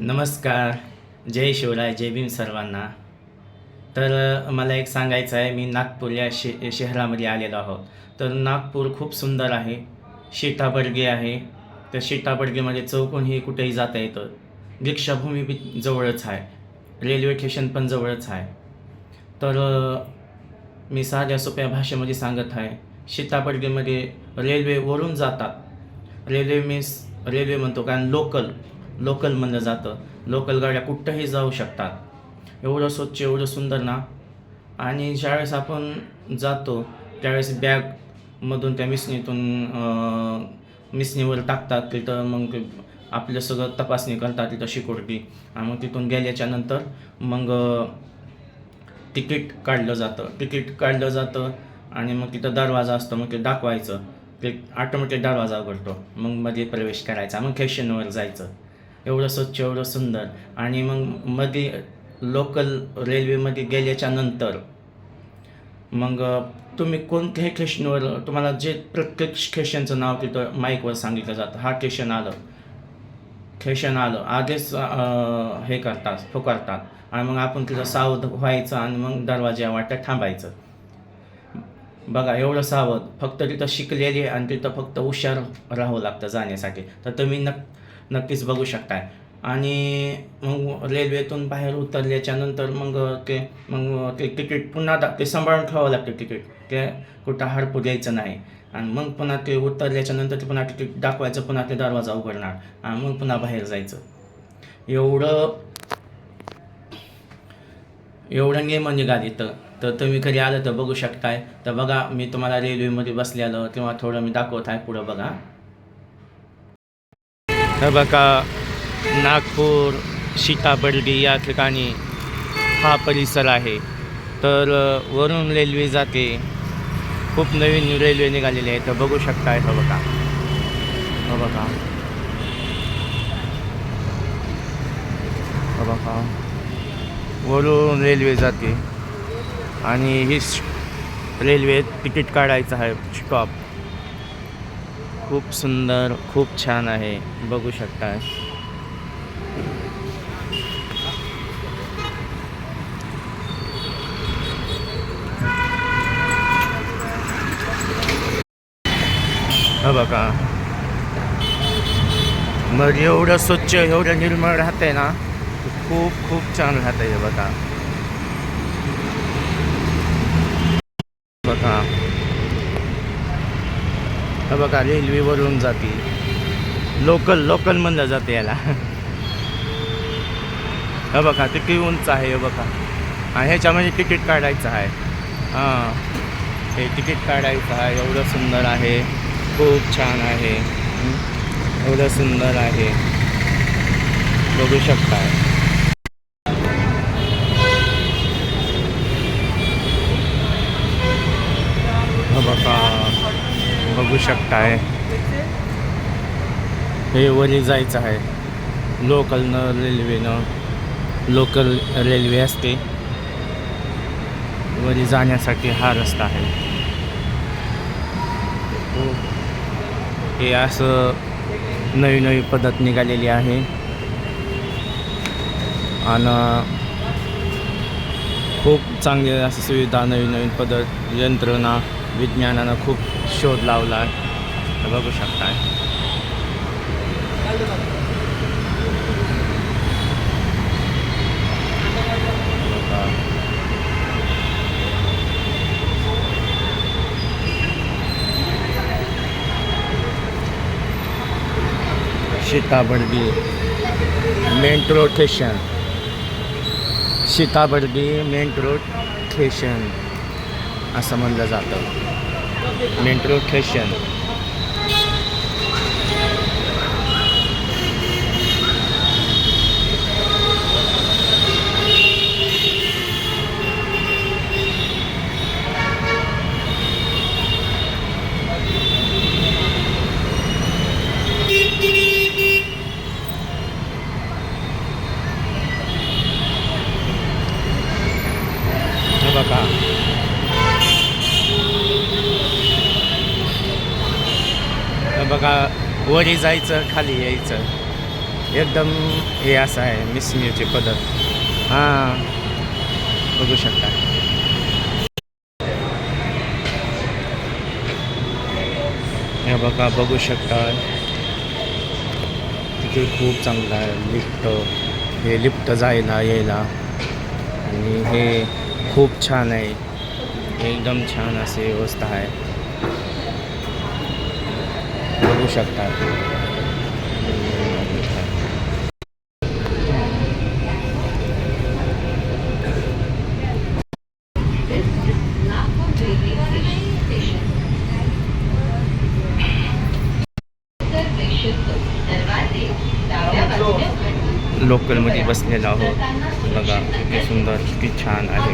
नमस्कार. जय शिवराय जय भीम सर्वांना. तर मला एक सांगायचं आहे मी नागपूर या शे शहरामध्ये आलेलो आहोत. तर नागपूर खूप सुंदर आहे सीताबर्गे आहे. तर सीताबर्गेमध्ये चौकूनही कुठेही जाता येतं. दीक्षाभूमी बी जवळच आहे रेल्वे स्टेशन पण जवळच आहे. तर मी साध्या सोप्या भाषेमध्ये सांगत आहे सीताबर्गेमध्ये रेल्वे वरून जातात. रेल्वे मीन्स रेल्वे म्हणतो कारण लोकल. लोकल म्हणलं जातं. लोकल गाड्या कुठंही जाऊ शकतात. एवढं स्वच्छ एवढं सुंदर ना? आणि ज्यावेळेस आपण जातो त्यावेळेस बॅगमधून त्या मिसनीतून मिसनीवर टाकतात तिथं मग आपलं सगळं तपासणी करतात तिथं सिक्युरिटी आणि मग तिथून गेल्याच्यानंतर मग तिकीट काढलं जातं. तिकीट काढलं जातं आणि मग तिथं दरवाजा असतो मग ते दाखवायचं. ते ऑटोमॅटिक दरवाजा उघडतो. मग मध्ये प्रवेश करायचा. मग स्टेशनवर जायचं. एवढं स्वच्छ एवढं सुंदर. आणि मग मध्ये लोकल रेल्वेमध्ये गेल्याच्यानंतर मग तुम्ही कोणत्याही स्टेशनवर तुम्हाला जे प्रत्येक स्टेशनचं नाव तिथं माईकवर सांगितलं जातं हा स्टेशन आलं. स्टेशन आलं आधीच हे करतात पुकारतात आणि मग आपण तिथं सावध व्हायचं आणि मग दरवाजा वाट्यात थांबायचं. बघा एवढं सावध. फक्त तिथं शिकलेली आणि तिथं फक्त हुशार राहावं लागतं जाण्यासाठी. तर तुम्ही नक् नक्कीच बघू शकताय. आणि मग रेल्वेतून बाहेर उतरल्याच्यानंतर मग ते मग ते तिकीट पुन्हा ते सांभाळून ठेवावं लागतं तिकीट. ते कुठं हरपू द्यायचं नाही. आणि मग पुन्हा ते उतरल्याच्यानंतर ते पुन्हा तिकीट दाखवायचं पुन्हा ते दरवाजा उघडणार. आणि मग पुन्हा बाहेर जायचं. एवढं एवढं नियम निघाली तर तर तुम्ही घरी आलं तर बघू शकताय. तर बघा मी तुम्हाला रेल्वेमध्ये बसलेलं किंवा थोडं मी दाखवत आहे पुढं बघा. बघा नागपूर सीताबर्डी या ठिकाणी हा परिसर आहे. तर वरून रेल्वे जाते. खूप नवीन रेल्वे निघालेली आहे तर बघू शकताय हो बघा. हो बघा. बघा. वरून रेल्वे जाते. आणि ही रेल्वे तिकीट काढायचं आहे. स्टॉप खूप सुंदर खूप छान आहे. बघू शकता. बघा. मग एवढं स्वच्छ एवढं निर्मळ राहतंय ना खूप खूप छान राहतंय हे बघा. बघा. हे बघा रेल्वेवरून जाते. लोकल लोकल म्हणलं जाते याला. हा बघा किती उंच आहे हे बघा. हा ह्याच्यामध्ये तिकीट काढायचं आहे. हां हे तिकीट काढायचं आहे. एवढं सुंदर आहे. खूप छान आहे. एवढं सुंदर आहे. बघू शकता हा बघा बघू आहे हे वरी जायचं आहे. लोकलनं रेल्वेनं लोकल रेल्वे असते. वरी जाण्यासाठी हा रस्ता आहे. हो. हे असं नवी नवी पद्धत निघालेली आहे. आणि खूप चांगले असं सुविधा नवीन नवीन पद्धत यंत्रणा विज्ञानानं खूप शोध लावला आहे बघू शकताय. Sitabuldi metro station Sitabuldi metro station असं म्हणलं जातं. मेट्रो स्टेशन बघा. हे बघा वरी जायचं खाली यायचं. एकदम हे असं आहे मिसमिवची पद्धत. हां. बघू शकता. हे बघा बघू शकता. तिथे खूप चांगलं आहे लिफ्ट. हे लिफ्ट जायला यायला. आणि हे खूप छान आहे. एकदम छान अशी व्यवस्था आहे. बघू शकता. लोकलमध्ये बसलेलो आहोत. बघा किती सुंदर किती छान आहे.